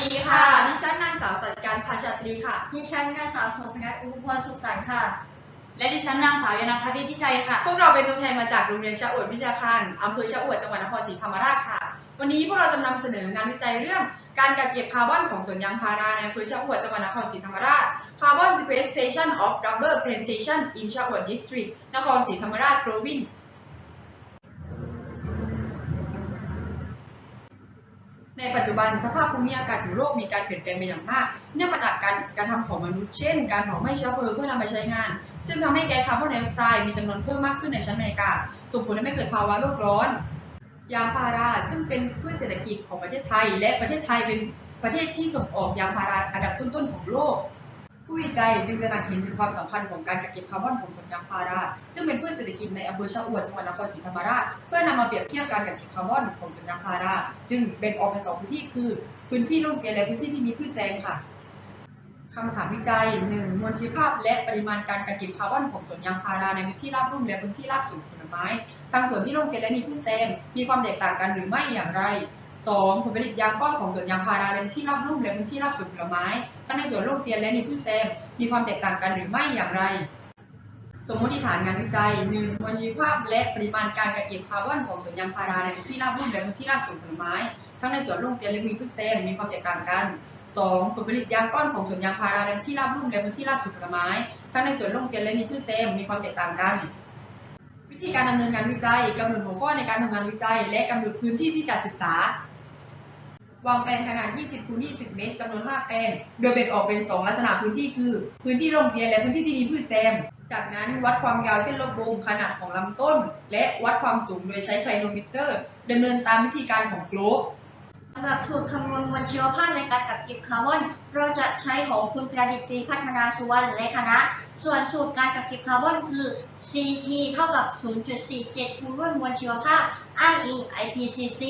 ดีค่ะ ดิฉันนางสาวสัจการภาชาตรีค่ะ ดิฉันนางสาวสุพนัทอุพรสุขสันต์ค่ะ และดิฉันนางสาวยนพัฒน์ฤทธิชัยค่ะ พวกเราเป็นตัวแทนมาจากโรงเรียนชะอวดวิทยาคารอำเภอชะอวดจังหวัดนครศรีธรรมราชค่ะ วันนี้พวกเราจะนำเสนองานวิจัยเรื่องการกักเก็บคาร์บอนของสวนยางพาราในอำเภอชะอวดจังหวัดนครศรีธรรมราช Carbon Sequestration of Rubber Plantation in ชะอวด District นครศรีธรรมราช Province ในปัจจุบันสภาพภูมิอากาศของโลกมีการเปลี่ยนแปลงไปอย่างมาก เนื่องมาจากการการทำของมนุษย์เช่น การเผาไหม้เชื้อเพลิงเพื่อนำไปใช้งาน ซึ่งทำให้แก๊สคาร์บอนไดออกไซด์มีจำนวนเพิ่มมากขึ้นในชั้นบรรยากาศส่งผลให้เกิดภาวะโลกร้อน ยางพาราซึ่งเป็นพืชเศรษฐกิจของประเทศไทย และประเทศไทยเป็นประเทศที่ส่งออกยางพาราอันดับต้นๆของโลก ผู้วิจัยจึงตระหนักเห็นถึงความสำคัญของการกักเก็บคาร์บอนของสวนยางพารา ซึ่งเป็นพืชเศรษฐกิจในอำเภอชะอวดจังหวัดนครศรีธรรมราช เพื่อนำมาเปรียบเทียบการกักเก็บคาร์บอนของสวนยางพารา จึงแบ่งออกเป็นสองพื้นที่คือ พื้นที่ร่มเกลียและพื้นที่ที่มีพืชแซมค่ะคำถามวิจัย 1. มวลชีวภาพและปริมาณการกักเก็บคาร์บอนของสวนยางพาราในพื้นที่ราบรุ่มและพื้นที่ราบสูงผลไม้ทางสวนที่ร่มเกลียและมีพืชแซมมีความแตกต่างกันหรือไม่อย่างไร 2. ผลผลิตยางก้อนของสวนยางพาราในพื้นที่ราบรุ่มและพื้นที่ราบสวนผลไม้ทั้งในสวนร่มเกลียนและมีพืชแซม มีความแตกต่างกันหรือไม่อย่างไร สมมติฐานงานวิจัย 1. มวลชีภาพและปริมาณการกักเก็บคาร์บอนของสวนยางพาราในพื้นที่ราบรุ่มและพื้นที่ราบสวนผลไม้ ทั้งในสวนร่มเกลียนและมีพืชแซมมีความแตกต่างกัน 2. ผลผลิตยางก้อนของสวนยางพาราในที่ราบรุ่มและพื้นที่ราบสวนผลไม้ทั้งในสวนร่มเกลียและมีพืชแซมมีความแตกต่างกัน วิธีการดำเนินงานวิจัยกำหนดหัวข้อในการทำงานวิจัย และกำหนดพื้นที่ที่จะศึกษา วางแปลนขนาด 20คูณ20 เมตรจำนวน 5 แปลนโดยแบ่งออกเป็น 2 ลักษณะพื้นที่คือ พื้นที่โรงเรียนและพื้นที่ที่มีพืชแซม จากนั้นวัดความยาวเส้นรอบวงขนาดของลำต้น และวัดความสูงโดยใช้ไคลโนมิเตอร์ดำเนินตามวิธีการของโกลบสำหรับสูตรคำนวณมวลชีวภาพในการกักเก็บคาร์บอน เราจะใช้ของคุณประดิษฐ์ตรีพัฒนาสุวรรณและคณะ ส่วนสูตรการกักเก็บคาร์บอนคือ CT เท่ากับ 0.47คูณด้วยมวลชีวภาพ อ้างอิง IPCC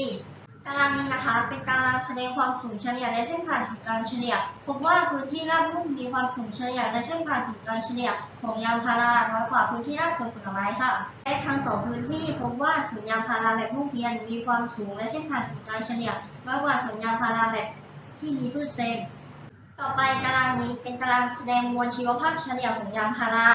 ตารางนี้นะคะเป็นตารางแสดงความสูงเฉลี่ยในเส้นผ่านศูนย์กลางเฉลี่ยพบว่าพื้นที่ราบรุ่มมีความสูงเฉลี่ยในเส้นผ่านศูนย์กลางเฉลี่ยของยางพาราน้อยกว่าพื้นที่ราบสวนผลไม้ค่ะและทั้งสองพื้นที่พบว่าสวนยางพาราแบบลูกเรียนมีความสูงและเส้นผ่านศูนย์กลางเฉลี่ยน้อยกว่าสวนยางพาราแบบที่มีพืชเซมต่อไปตารางนี้เป็นตารางแสดงมวลชีวภาพเฉลี่ยของยางพารา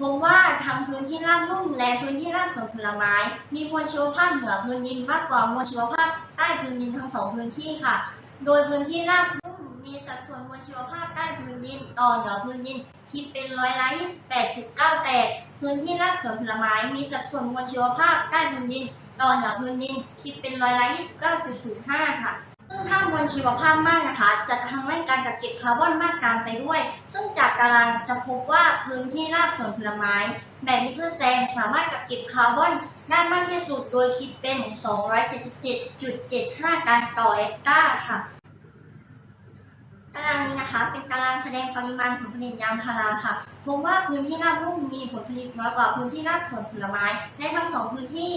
พบว่าทั้งพื้นที่ราบลุ่มและพื้นที่ราบสวนผลไม้ มีมวลชีวภาพเหนือพื้นดินมากกว่ามวลชีวภาพใต้พื้นดินทั้งสองพื้นที่ค่ะ โดยพื้นที่ราบลุ่มมีสัดส่วนมวลชีวภาพใต้พื้นดินต่อเหนือพื้นดินคิดเป็นร้อยละ28.9แต่พื้นที่ราบสวนผลไม้มีสัดส่วนมวลชีวภาพใต้พื้นดินต่อเหนือพื้นดินคิดเป็นร้อยละ29.05ค่ะซึ่งถ้า ลชีวภาพมากนะคะ จะทำให้การกักเก็บคาร์บอนมากตามไปด้วย ซึ่งจากตารางจะพบว่าพื้นที่ราบสวนผลไม้แบบมีพืชแซมสามารถกักเก็บคาร์บอนได้มากที่สุดโดยคิดเป็น 277.75 ตันต่อเฮกตาร์ค่ะ ตารางนี้นะคะเป็นตารางแสดงปริมาณผลผลิตยางพาราค่ะพบว่าพื้นที่ราบรุ่มมีผลผลิตน้อยกว่าพื้นที่ราบสวนผลไม้ในทั้งสองพื้นที่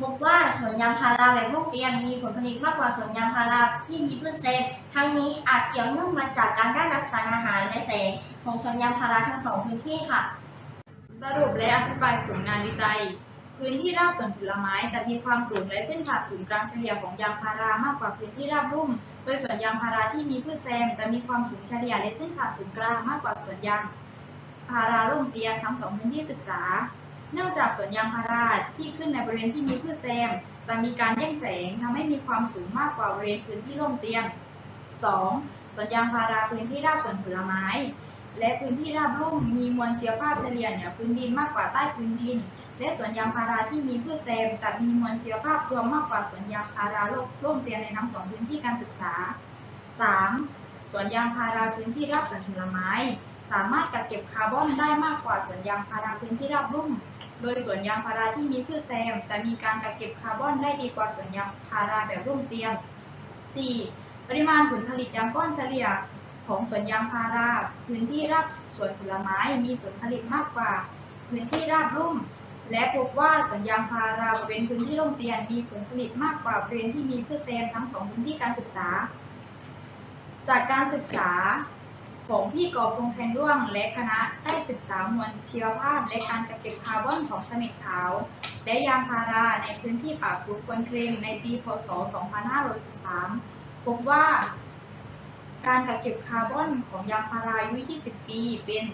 พบว่าสวนยางพาราแบบลูกเรียนมีผลผลิตมากกว่าสวนยางพาราที่มีพืชเซนทั้งนี้อาจเกี่ยวเนื่องมาจากการได้รับสารอาหารและแสงของสวนยางพาราทั้งสองพื้นที่ค่ะ สรุปและอธิบายผลงานวิจัย พื้นที่ราบสวนผลไม้จะมีความสูงและเส้นผ่าศูนย์กลางเฉลี่ยของยางพารามากกว่าพื้นที่ราบรุ่ม โดยสวนยางพาราที่มีพืชแซมจะมีความสูงเฉลี่ยและเส้นผ่าศูนย์กลางมากกว่าสวนยางพาราร่มเตียนทั้งสองพื้นที่ศึกษา เนื่องจากสวนยางพาราที่ขึ้นในบริเวณที่มีพืชแซม จะมีการแย่งแสงทำให้มีความสูงมากกว่าบริเวณพื้นที่ร่มเตียน 2. สวนยางพาราพื้นที่ราบสวนผลไม้ และพื้นที่ราบรุ่มมีมวลเชีวภาพเฉลี่ยเหนือพื้นดินมากกว่าใต้พื้นดิน และสวนยางพาราที่มีพืชแซมจะมีมวลเชีวภาพรวมมากกว่าสวนยางพาราร่มเตียนในทั้งสองพื้นที่การศึกษา 3. สวนยางพาราพื้นที่ราบสวนผลไม้ สามารถกักเก็บคาร์บอนได้มากกว่าสวนยางพาราพื้นที่ราบรุ่ม โดยสวนยางพาราที่มีพืชแซมจะมีการกักเก็บคาร์บอนได้ดีกว่าสวนยางพาราแบบรุ่มเตียน 4. ปริมาณผลผลิตยางก้อนเฉลี่ยของสวนยางพาราพื้นที่ราบสวนผลไม้มีผลผลิตมากกว่า พื้นที่ราบรุ่ม และพบว่าสวนยางพาราบริเวณพื้นที่ร่มเตียนมีผลผลิตมากกว่าบริเวณที่มีพืชแซมทั้งสองพื้นที่การศึกษา จากการศึกษา ของพี่กอบพงแทนร่วงและคณะได้ศึกษามวลชีวภาพและการกักเก็บคาร์บอนของเสม็ดขาว และยางพาราในพื้นที่ป่าปลูกควนเคลงในปี พศ 2513พบว่าการกักเก็บคาร์บอนของยางพาราอายุ 20 ปี เป็น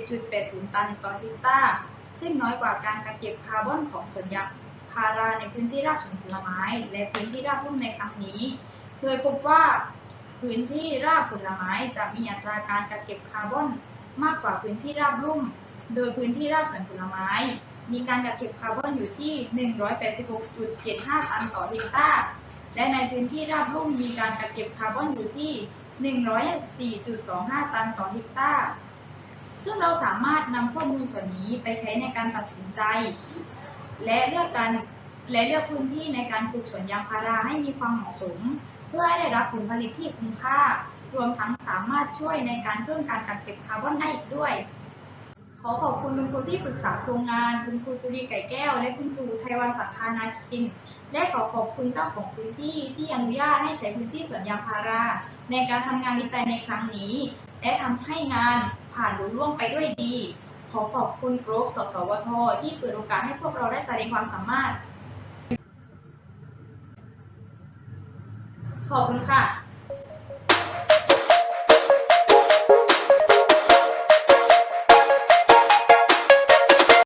47.80 ตันต่อเฮกตาร์ ซึ่งน้อยกว่าการกักเก็บคาร์บอนของสวนยางพาราในพื้นที่ราบสวนผลไม้ และพื้นที่ราบรุ่มในครั้งนี้ โดยพบว่า พื้นที่ราบผลไม้จะมีอัตราการกักเก็บคาร์บอนมากกว่าพื้นที่ราบรุ่ม โดยพื้นที่ราบสวนผลไม้ มีการกักเก็บคาร์บอนอยู่ที่ 186.75 ตันต่อเฮกตาร์ และในพื้นที่ราบรุ่มมีการกักเก็บคาร์บอนอยู่ที่ 104.25 ตันต่อเฮกตาร์ ซึ่งเราสามารถนำข้อมูลส่วนนี้ไปใช้ในการตัดสินใจ และเลือกการและเลือกพื้นที่ในการปลูกสวนยางพาราให้มีความเหมาะสม เพื่อให้ได้รับผลผลิตที่คุ้มค่า รวมทั้งสามารถช่วยในการเพิ่มการกักเก็บคาร์บอนได้อีกด้วย ขอขอบคุณคุณครูที่ปรึกษาโครงงาน คุณครูจุลีไก่แก้ว และคุณครูไทวันสัทธานาคิน และขอขอบคุณเจ้าของพื้นที่ที่อนุญาตให้ใช้พื้นที่สวนยางพารา ในการทำงานวิจัยในครั้งนี้ และทำให้งานผ่านรุ่ล่วงไปด้วยดีขอขอบคุณกรฟสสวทที่เปิดโอกาสให้พวกเราได้แสดงความสามารถ ขอบคุณค่ะ